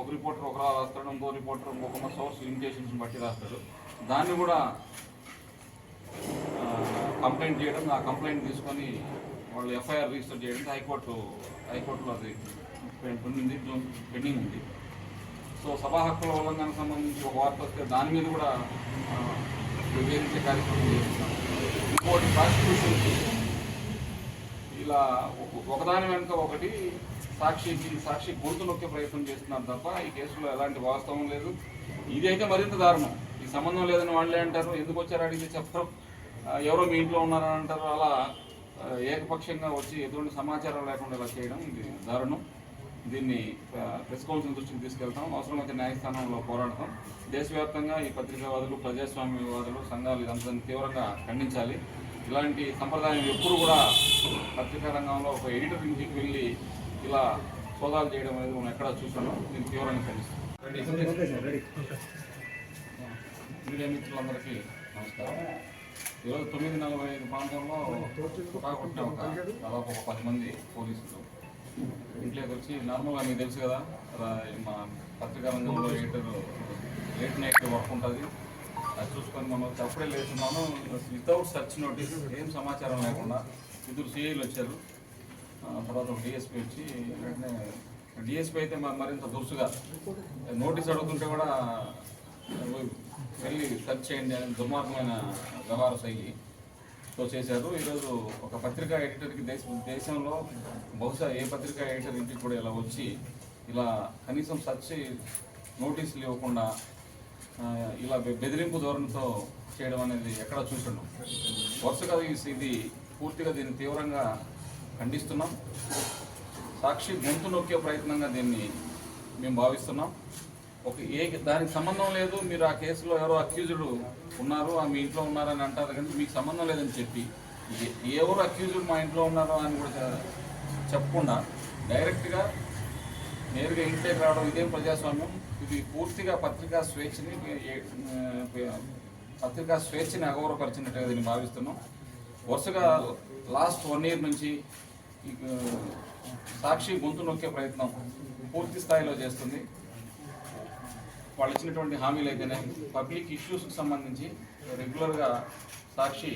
ఒక రిపోర్టర్ ఒకలా రాస్తాడు ఇంకో రిపోర్టర్ ఇంకొక సోర్స్ లిమిటేషన్స్ బట్టి రాస్తాడు. దాన్ని కూడా కంప్లైంట్ చేయడం ఆ కంప్లైంట్ తీసుకొని వాళ్ళు ఎఫ్ఐఆర్ రిజిస్టర్ చేయడం హైకోర్టు హైకోర్టులో అది ఉంది పెండింగ్ ఉంది. సో సభా హక్కుల ఉల్లంఘనకు సంబంధించి ఒక వార్త వస్తే దాని మీద కూడా వివేదించే కార్యక్రమం చేస్తున్నాం ఇంకోటి ప్రాసిక్యూషన్కి ఇలా ఒకదాని వెనుక ఒకటి సాక్షికి సాక్షి గుర్తు నొక్కే ప్రయత్నం చేస్తున్నారు తప్ప ఈ కేసులో ఎలాంటి వాస్తవం లేదు. ఇదైతే మరింత దారుణం. ఈ సంబంధం లేదని వాళ్ళే అంటారు. ఎందుకు వచ్చారు అడిగితే చెప్పరు. ఎవరో మీ ఇంట్లో ఉన్నారని అంటారు. అలా ఏకపక్షంగా వచ్చి ఎటువంటి సమాచారం లేకుండా ఇలా చేయడం ఇది దారుణం. దీన్ని ప్రెస్ కౌన్సిల్ దృష్టికి తీసుకెళ్తాం. అవసరమైతే న్యాయస్థానంలో పోరాడతాం. దేశవ్యాప్తంగా ఈ పత్రికావాదులు ప్రజాస్వామ్యవాదులు సంఘాలు ఇదంతా తీవ్రంగా ఖండించాలి. ఇలాంటి సంప్రదాయం ఎప్పుడు కూడా పత్రికా రంగంలో ఒక ఎడిటర్ ఇంటికి వెళ్ళి ఇలా సోదాలు చేయడం అనేది మనం ఎక్కడా చూస్తున్నాం. దీన్ని తీవ్రంగా ఖండిస్తాం మీడియా మిత్రులందరికీ నమస్కారం. ఈరోజు తొమ్మిది నలభై ఐదు ప్రాంతంలో కొట్టిన ఒక దాదాపు ఒక పది మంది పోలీసులు ఇంట్లోకి వచ్చి నార్మల్గా మీకు తెలుసు కదా మా పత్రికా రంగంలో ఎడిటర్ లేట్ నైట్ వర్క్ ఉంటుంది. అది చూసుకొని మనం అప్పుడే లేస్తున్నాను వితౌట్ సర్చ్ నోటీస్ ఏం సమాచారం లేకుండా ఇద్దరు సిఐలు వచ్చారు. తర్వాత ఒక డిఎస్పీ వచ్చి వెంటనే డిఎస్పీ అయితే మరింత దురుసుగా నోటీస్ అడుగుతుంటే కూడా వెళ్ళి సెర్చ్ చేయండి అని దుర్మార్గమైన వ్యవహార శైలి తో చేశారు. ఈరోజు ఒక పత్రికా ఎడిటర్కి దేశ దేశంలో బహుశా ఏ పత్రికా ఎడిటర్ ఇంటికి కూడా ఇలా వచ్చి ఇలా కనీసం సర్చ్ నోటీసులు ఇవ్వకుండా ఇలా బెదిరింపు ధోరణితో చేయడం అనేది ఎక్కడ చూసాను వరుసగా ఇది పూర్తిగా దీన్ని తీవ్రంగా ఖండిస్తున్నాం. సాక్షి గొంతు నొక్కే ప్రయత్నంగా దీన్ని మేము భావిస్తున్నాం. ఒక ఏ దానికి సంబంధం లేదు మీరు ఆ కేసులో ఎవరో అక్యూజుడు ఉన్నారు ఆ మీ ఇంట్లో ఉన్నారని అంటారు కానీ మీకు సంబంధం లేదని చెప్పి ఎవరు అక్యూజుడు మా ఇంట్లో ఉన్నారో అని కూడా చెప్పకుండా డైరెక్ట్గా నేరుగా ఇంట్లోకి రావడం ఇదేం ప్రజాస్వామ్యం. ఇది పూర్తిగా పత్రికా స్వేచ్ఛని పత్రికా స్వేచ్ఛని అగౌరవపరిచినట్టుగా దీన్ని భావిస్తున్నాం. వరుసగా లాస్ట్ వన్ ఇయర్ నుంచి సాక్షి గొంతు నొక్కే ప్రయత్నం పూర్తి స్థాయిలో చేస్తుంది. వాళ్ళు ఇచ్చినటువంటి హామీలు అయితేనే పబ్లిక్ ఇష్యూస్కి సంబంధించి రెగ్యులర్గా సాక్షి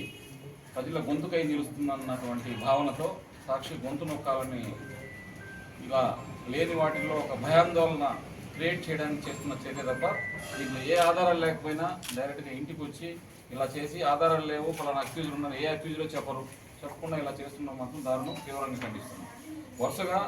ప్రజల గొంతుకై నిలుస్తుందన్నటువంటి భావనతో సాక్షి గొంతు నొక్కాలని ఇలా లేని వాటిల్లో ఒక భయాందోళన క్రియేట్ చేయడానికి చేస్తున్న చర్య తప్ప దీంట్లో ఏ ఆధారాలు లేకపోయినా డైరెక్ట్గా ఇంటికి వచ్చి ఇలా చేసి ఆధారాలు లేవు ఫలానా అక్యూజులు ఉన్నారు ఏ అక్యూజులో చెప్పరు. చెప్పకుండా ఇలా చేస్తున్నాం మాత్రం దారుణం తీవ్రంగా ఖండిస్తున్నాం. వరుసగా